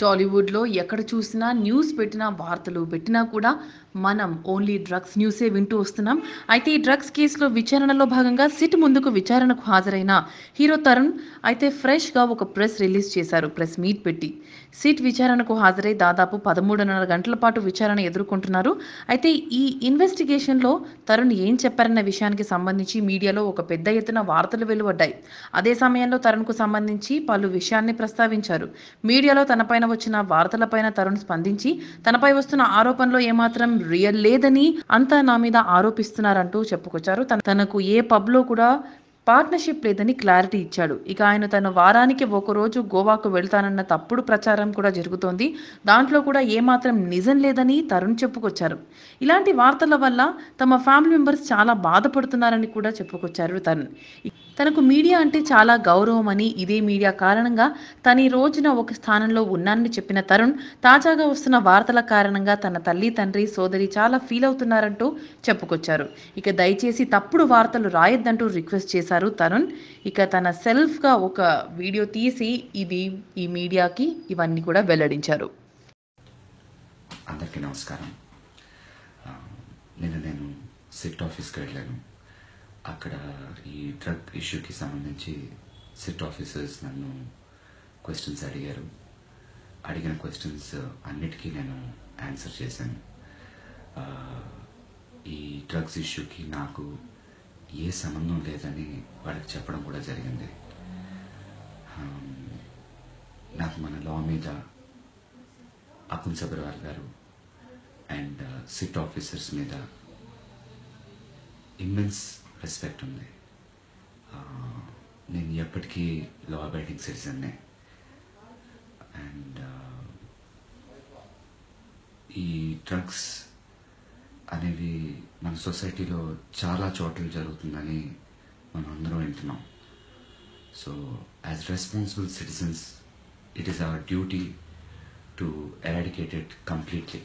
టాలీవుడ్లో ఎక్కడ చూసినా న్యూస్ పెట్టినా వార్తలు పెట్టినా కూడా మనం ఓన్లీ డ్రగ్స్ న్యూసే వింటూ వస్తున్నాం. అయితే ఈ డ్రగ్స్ కేసులో విచారణలో భాగంగా సిట్ ముందుకు విచారణకు హాజరైన హీరో తరుణ్ అయితే ఫ్రెష్గా ఒక ప్రెస్ రిలీజ్ చేశారు ప్రెస్ మీట్ పెట్టి. సిట్ విచారణకు హాజరై దాదాపు పదమూడున్నర గంటల పాటు విచారణ ఎదుర్కొంటున్నారు. అయితే ఈ ఇన్వెస్టిగేషన్లో తరుణ్ ఏం చెప్పారన్న విషయానికి సంబంధించి మీడియాలో ఒక పెద్ద ఎత్తున వార్తలు వెలువడ్డాయి. అదే సమయంలో తరుణ్కు సంబంధించి పలు విషయాన్ని ప్రస్తావించారు. మీడియాలో తనపైన వచ్చిన వార్తలపైన తరుణ్ స్పందించి తనపై వస్తున్న ఆరోపణలో ఏమాత్రం రియల్ లేదని అంతా నా మీద ఆరోపిస్తున్నారంటూ చెప్పుకొచ్చారు. తన- తనకు ఏ పబ్లో కూడా పార్ట్నర్షిప్ లేదని క్లారిటీ ఇచ్చాడు. ఇక ఆయన తన వారానికి ఒక రోజు గోవాకు వెళ్తానన్న తప్పుడు ప్రచారం కూడా జరుగుతోంది. దాంట్లో కూడా ఏమాత్రం నిజం లేదని తరుణ్ చెప్పుకొచ్చారు. ఇలాంటి వార్తల వల్ల తమ ఫ్యామిలీ మెంబర్స్ చాలా బాధపడుతున్నారని కూడా చెప్పుకొచ్చారు తరుణ్. తనకు మీడియా అంటే చాలా గౌరవం అని ఇదే మీడియా కారణంగా తన ఈ రోజున ఒక స్థానంలో ఉన్నానని చెప్పిన తరుణ్ తాజాగా వస్తున్న వార్తల కారణంగా తన తల్లి తండ్రి సోదరి చాలా ఫీల్ అవుతున్నారంటూ చెప్పుకొచ్చారు. ఇక దయచేసి తప్పుడు వార్తలు రాయొద్దంటూ రిక్వెస్ట్ చేశారు తరుణ్. ఇక తన సెల్ఫ్గా ఒక వీడియో తీసి ఇది ఈ మీడియాకి ఇవన్నీ కూడా వెల్లడించారు. అందరికీ నమస్కారం. నిన్న నేను సిట్ ఆఫీస్కి వెళ్ళాను. అక్కడ ఈ డ్రగ్ ఇష్యూకి సంబంధించి సిట్ ఆఫీసర్స్ నన్ను క్వశ్చన్స్ అడిగారు. అడిగిన క్వశ్చన్స్ అన్నిటికీ నేను ఆన్సర్ చేశాను. ఈ డ్రగ్స్ ఇష్యూకి నాకు ఏ సంబంధం లేదని వాళ్ళకి చెప్పడం కూడా జరిగింది. నాకు మన లా మీద అకున్ సబర్వాల్ గారు అండ్ uh, సిట్ ఆఫీసర్స్ మీద ఇమ్మెన్స్ రెస్పెక్ట్ ఉంది. నేను ఎప్పటికీ లా అబైడింగ్ సిటిజన్నే అండ్ ఈ డ్రగ్స్ అనేవి మన సొసైటీలో చాలా చోట్ల జరుగుతుందని మనం అందరం వింటున్నాం. So as responsible citizens it is our duty to eradicate it completely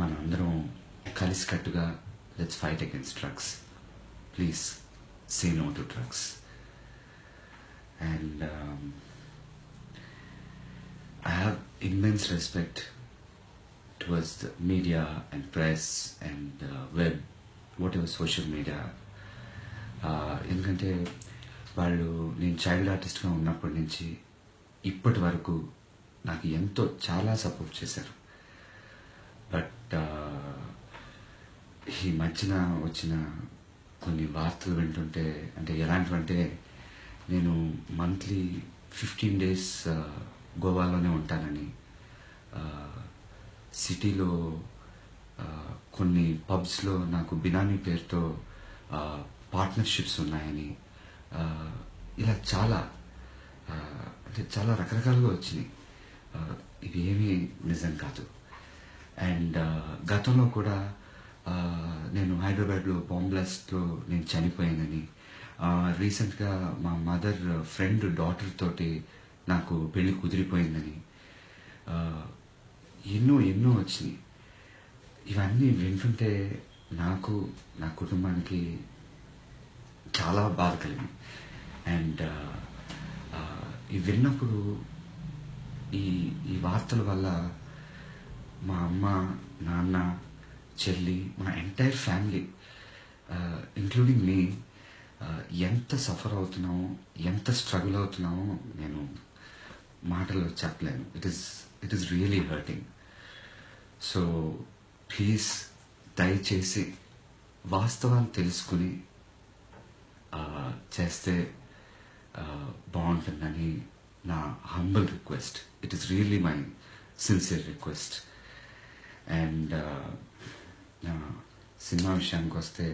మనం అందరం కలిసికట్టుగా let's fight against drugs please no to drugs. Drugs and I have immense respect towards the media and press and uh, web, whatever social media. Uh, ఎందుకంటే వాళ్ళు నేను child ఆర్టిస్ట్గా ఉన్నప్పటి నుంచి ఇప్పటి వరకు నాకు ఎంతో చాలా సపోర్ట్ చేశారు బట్ uh, ఈ మధ్యన వచ్చిన కొన్ని వార్తలు వింటుంటే అంటే ఎలాంటివంటే నేను మంత్లీ ఫిఫ్టీన్ డేస్ గోవాలోనే ఉంటానని సిటీలో కొన్ని పబ్స్లో నాకు బినామీ పేరుతో పార్ట్నర్షిప్స్ ఉన్నాయని ఇలా చాలా అంటే చాలా రకరకాలుగా వచ్చినాయి. ఇవేమీ నిజం కాదు. అండ్ గతంలో కూడా నేను హైదరాబాద్లో బాంబ్ బ్లాస్ట్లో నేను చనిపోయానని. రీసెంట్గా మా మదర్ ఫ్రెండ్ డాటర్ తోటి నాకు పెళ్ళి కుదిరిపోయిందని. ఎన్నో ఎన్నో వచ్చినాయి. ఇవన్నీ వింటుంటే నాకు నా కుటుంబానికి చాలా బాధ కలిగింది. అండ్ ఇవి విన్నప్పుడు ఈ ఈ వార్తల వల్ల మా అమ్మ నాన్న చెల్లి మన ఎంటైర్ ఫ్యామిలీ ఇంక్లూడింగ్ మీ ఎంత సఫర్ అవుతున్నామో ఎంత స్ట్రగుల్ అవుతున్నామో నేను మాటల్లో చెప్పలేను. It is it is really hurting so please దయచేసి వాస్తవాలు తెలుసుకుని చేస్తే బాగుంటుందని నా humble request it is really my sincere request and cinema విషయానికి వస్తే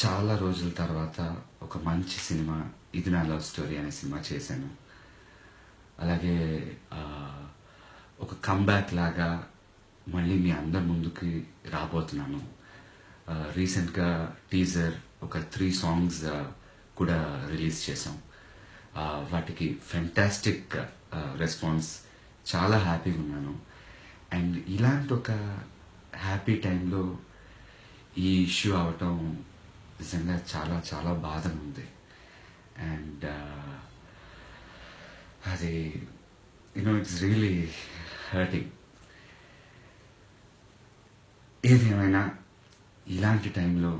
చాలా రోజుల తర్వాత ఒక మంచి సినిమా ఇది నా లవ్ స్టోరీ అనే సినిమా చేశాను. అలాగే ఒక కంబ్యాక్ లాగా మళ్ళీ మీ అందరి ముందుకి రాబోతున్నాను. రీసెంట్గా టీజర్ ఒక త్రీ సాంగ్స్ కూడా రిలీజ్ చేసాం వాటికి ఫెంటాస్టిక్ రెస్పాన్స్ చాలా హ్యాపీగా ఉన్నాను. అండ్ ఇలాంటి ఒక హ్యాపీ టైంలో ఈ ఇష్యూ అవటం నిజంగా చాలా చాలా బాధను ఉంది అండ్ అది యూనో ఇట్స్ రియలీ హర్టింగ్ ఏదేమైనా ఇలాంటి టైంలో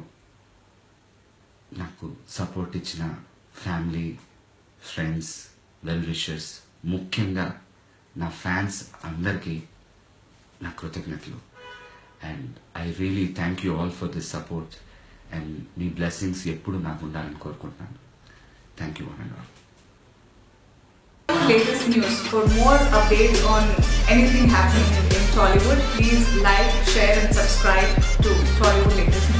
నాకు సపోర్ట్ ఇచ్చిన ఫ్యామిలీ ఫ్రెండ్స్ వెల్ విషర్స్ ముఖ్యంగా నా ఫ్యాన్స్ అందరికీ నా కృతజ్ఞతలు. And I really thank you all for this support and me blessings ఎప్పుడు నాకు ఉండాలని కోరుకుంటున్నాను thank you one and all latest news. For more updates on anything happening in, in Tollywood, please like, share, and subscribe to Tollywood Latest News.